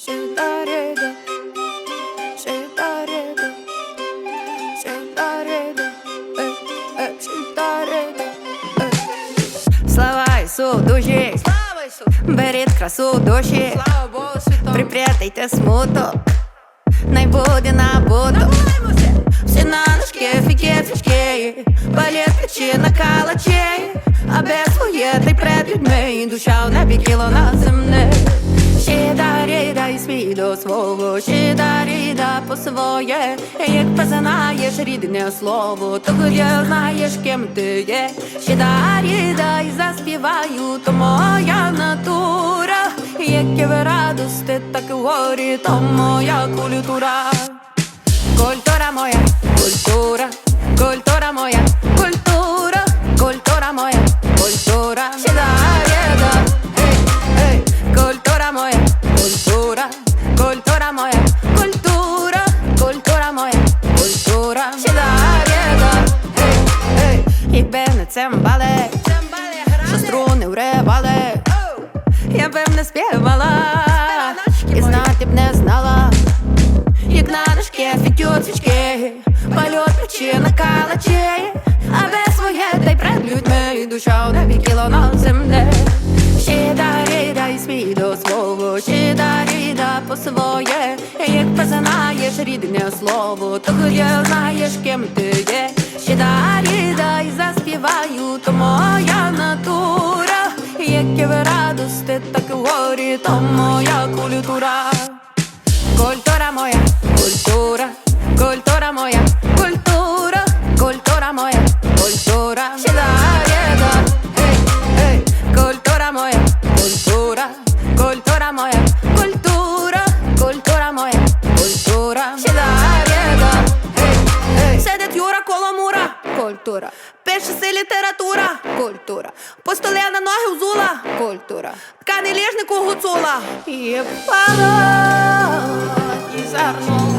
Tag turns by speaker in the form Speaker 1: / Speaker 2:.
Speaker 1: Щитареда, щитареда, щитареда, е, е, щитареда, е. Слава Ісу душі,
Speaker 2: Слава
Speaker 1: беріть красу душі,
Speaker 2: Слава Богу святому!
Speaker 1: припрятайте смуток, най буде набуто. Всі на ножки, фіки, балет печі на калачі, а без своє ти пред людьми, душа в небі кіло на земне. До свого, щита ріда по своє, як познаєш рідне слово, то хоч знаєш, ким ти є. щита ріда і заспіваю, то моя натура, як і в радости, так і в горі, то моя культура. Культура моя, культура, цимбали, що струни вривали, я б не співала,
Speaker 2: ножки
Speaker 1: і знати б не знала. Як на дошке фітють свічки, польот печі на калачі, а без своє та й пред людьми, душа у небі кіло на землі. Ще даріда і свій до свого, ще даріда по своє, як познаєш рідне слово, то тоді знаєш, ким ти є. Ще даріда і заспіваю, то моя натура, як і в радости, так горі, то моя культура. Культура моя, культура, культура моя, література, культура. По столі на ноги взула, культура. Ткани ліжнику гуцула. І впала, і зерно.